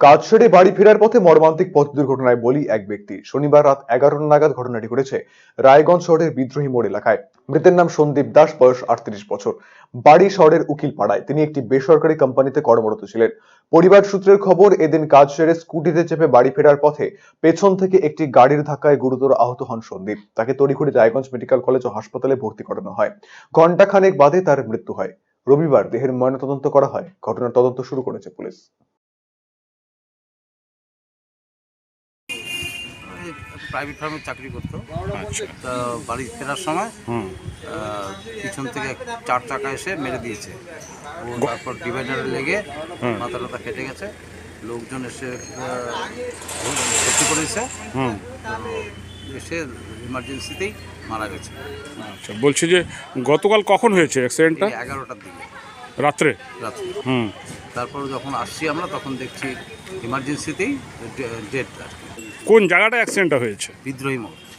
কাজ সেরে বাড়ি ফেরার পথে মর্মান্তিক পথ দুর্ঘটনায় বলি এক ব্যক্তি। শনিবার রাত এগারো নাগাদ ঘটনাটি ঘটেছে রায়গঞ্জ শহরের বিদ্রোহী মোড় এলাকায়। মৃতের নাম সন্দীপ দাস, বয়স আটত্রিশ বছর। বাড়ি শহরের উকিল পাড়ায় তিনি একটি বেসরকারি কোম্পানিতে কর্মরত ছিলেন। পরিবার সূত্রের খবর, এদিন কাজ সেরে স্কুটিতে চেপে বাড়ি ফেরার পথে পেছন থেকে একটি গাড়ির ধাক্কায় গুরুতর আহত হন সন্দীপ। তাকে তড়িঘড়ি রায়গঞ্জ মেডিকেল কলেজ ও হাসপাতালে ভর্তি করানো হয়। ঘণ্টাখানেক বাদে তার মৃত্যু হয়। রবিবার দেহের ময়নাতদন্ত করা হয়। ঘটনার তদন্ত শুরু করেছে পুলিশ। প্রাইভেট ফার্মে চাকরি করতো। আচ্ছা। তা বাড়ি ফেরার সময় হুম। পিছন থেকে চার চাকা এসে মেরে দিয়েছে। ও তারপর ডিভাইডারে লেগে। মাথা টাথা ফেটে গেছে। লোকজন এসে ভর্তি করেছে। হুম। এসে ইমার্জেন্সিতেই মারা গেছে। আচ্ছা বলছি যে গতকাল কখন হয়েছে অ্যাক্সিডেন্টটা এগারোটার দিকে। রাত্রে? রাত্রে। হুম। তারপর যখন আসছি আমরা তখন দেখছি ইমার্জেন্সিতেই ডেট আর কি কোন জায়গাটা অ্যাক্সিডেন্টটা হয়েছে? বিদ্রোহী মোড়।